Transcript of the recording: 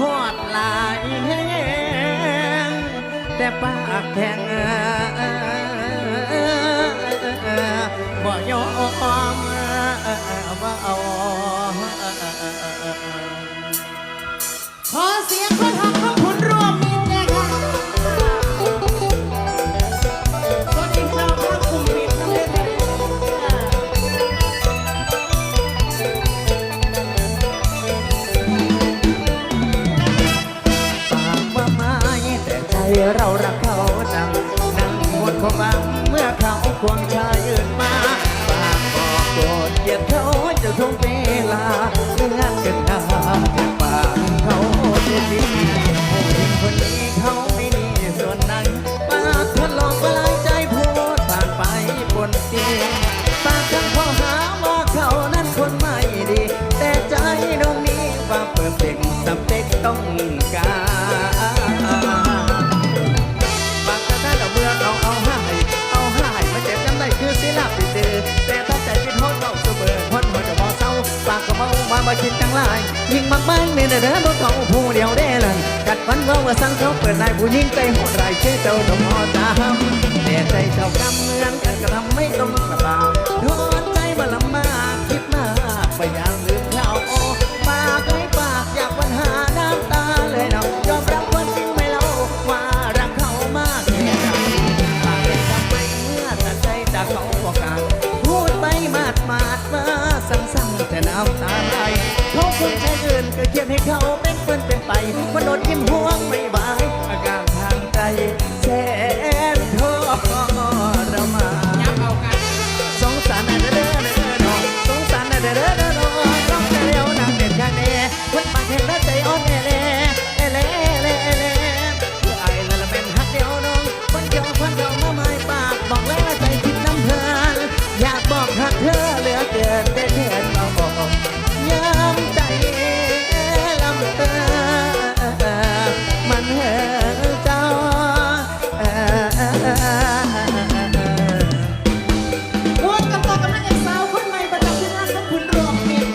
หอดหลายแห้งแต่ปากแข็งบ่ยอมว่าเอาขอเสียงคนทำ เรารักเขาจังนั่งหมดความหวังเมื่อเขาควงชายอื่นมาปากบอกโกรธเกลียดเขาจะทงเวลาเลื่อนกันหน้าแต่ปากเขาดูดีผู้หญิงคนนี้เขาไม่มีส่วนไหนปากทดลองปลายใจพูดผ่านไปบนเตียงปากทั้งข้อหาว่าเขานั้นคนไม่ดี แต่ใจดวงนี้ว่าเปิดเด็กสเร็จต้องการ คิดจังไรยิ่งมากมากเนี่ยเด้อบ่เขาผู้เดียวได้เลยกัดฟันว่าว่าสังเขาเปิดนายผู้หญิงใจโหดร้ายเชื่อเจ้าต้องพอตามแต่ใจเจ้ากำเหมือนกันก็ทำไม่ต้องลำบากโดนใจมาลำบากคิดมากไปอย่างลืมเขาปากไม่ปากอยากปัญหาน้ำตาเลยเนาะยอมรับความจริงไม่เล่าว่ารักเขามากแค่ไหนปากเป็นคำไมเมื่อตัดใจจากเขาบอกกันพูดไปมาดมาดมาซ้ำๆแต่น้ำตา เียนให้เขาเป็นเพื่อนเป็นไปมันโดนยิ้มห่วงไม่บายอาการทางใจแสนทรมานยับเอากันสงสารนะเด้อเด้อเด้อน้องสงสารนะเด้อเด้อเด้อน้องร้องแต่เร็วนางเด็ดข้างแน่คนปากแข็งและใจอ่อนแอแลแอแลแลแลคือไอ้ละละเป็นฮักเดียวน้องคนเดียวคนเดียวมาไม่ปากบอกแล้วใจคิดน้ำเพลินอยากบอกฮักเธอเหลือเกินแต่เธอ